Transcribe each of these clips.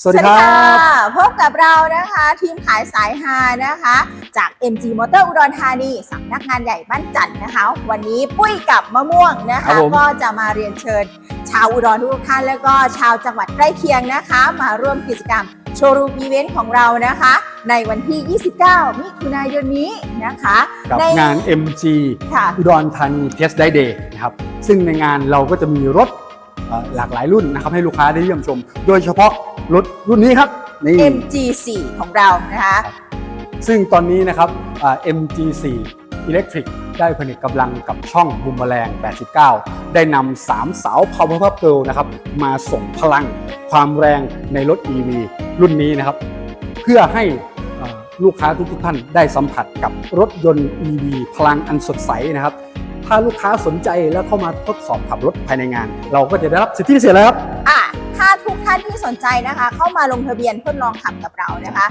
สวัสดีครับพบกับเรานะคะ ทีมขายสายฮานะคะ จาก MG Motor อุดรธานีสำนักงานใหญ่บ้านจันทร์นะคะ วันนี้ปุ้ยกับมะม่วงนะครัคะบผมก็จะมาเรียนเชิญ ชาวอุดรทุกท่านแล้วก็ชาวจังหวัดใกล้เคียงนะคะ มาร่วมกิจกรรมโชว์รูมอีเวนต์ของเรานะคะ ในวันที่ 29 มิถุนายนนี้นะคะกับในงาน MG ค่ะอุดรธานี Test Day Day นะครับซึ่งในงานเราก็จะมีรถเอ่อหลากหลายรุ่นนะครับให้ลูกค้าได้เยี่ยมชม โดยเฉพาะ รถรุ่นนี้ครับนี่ MG4 ของเรานะคะ ซึ่งตอนนี้นะครับอ่า MG4 Electric ได้ผนึกกำลังกับช่องบุมแมลง 89 ได้นำสามสาว Powerpuff Girl นะครับ มาส่งพลังความแรงในรถ EV รุ่นนี้นะครับ เพื่อให้เอ่อลูกค้าทุกๆท่านได้สัมผัสกับรถยนต์ EV พลังอันสดใสนะครับ ถ้าลูกค้าสนใจแล้วเข้ามาทดสอบขับรถภายในงาน เราก็จะได้รับสิทธิพิเศษแล้วครับอะถ้าทุกท่านที่สนใจนะคะ เข้ามาลงทะเบียนทดลองขับกับเรานะคะ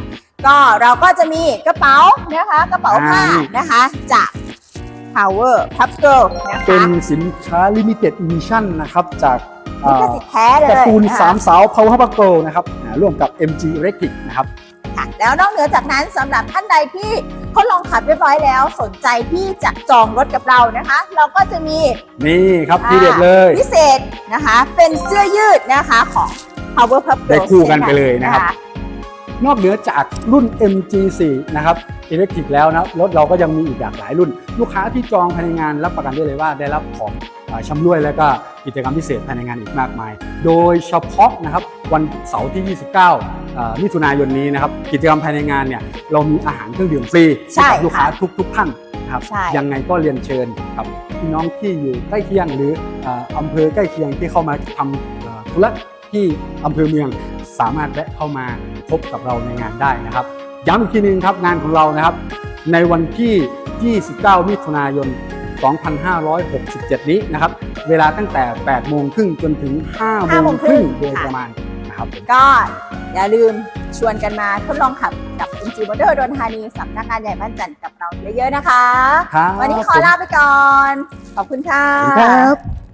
ก็เราก็จะมีกระเป๋านะคะกระเป๋าผ้าอ่านะคะ จาก Power p u b Girl นะเป็นคะสินค้า Limited Edition นะครับจากลิขสิทธิ์แท้เลยการ์ตูนนะคะสามสาว Powerpuff Girl นะครับอ่าร่วมกับ MG Electric นะครับค่ะแล้วนอกเหนือจากนั้นสำหรับท่านใดที่ ทดลองขับเรียบร้อยแล้ว สนใจที่จะจองรถกับเรานะคะ เราก็จะมีนี่ครับอ่าทีเด็ดเลยพิเศษนะคะ เป็นเสื้อยืดนะคะของ Power p u b Girl ได้คู่กันไปเลยนะครับช่นอกเหนือจากรุ่น MG4 นะครับ Electric แล้วนะรถเราก็ยังมีอีกหลากหลายรุ่น ลูกค้าที่จองภายในงานรับประกันได้เลยว่าได้รับของเอ่อชำร่วยและก็กิจกรรมพิเศษภายในงานอีกมากมาย โดยเฉพาะนะครับวันเสาร์ที่ 29เอ่อ มิถุนายนนี้นะครับกิจกรรมภายในงานเนี่ยเรามีอาหารเครื่องดื่มฟรีใช่ให้กับลูกค้าค่ะทุก ๆ ท่านนะครับใช่ยังไงก็เรียนเชิญกับพี่น้องที่อยู่ใกล้เคียงหรือเอ่ออำเภอใกล้เคียงที่เข้ามาทำเอ่อธุระที่อำเภอเมืองสามารถแวะเข้ามาพบกับเราในงานได้นะครับ ย้ำอีกทีหนึงครับงานของเรานะครับ ในวันที่ 29 มิถุนายน 2567 นี้นะครับ เวลาตั้งแต่ 8 โมงครึ่งจนถึง 5 โมงครึ่งโดยประมาณนะ ครับผมก็อย่าลืมชวนกันมาทดลองขับกับ MG Motor อุดรธานีสำนักงานใหญ่บ้านจันทร์กับเราเยอะๆนะคะ ครับ วันนี้ขอลาไปก่อน ขอบคุณค่ะขอบคุณครับ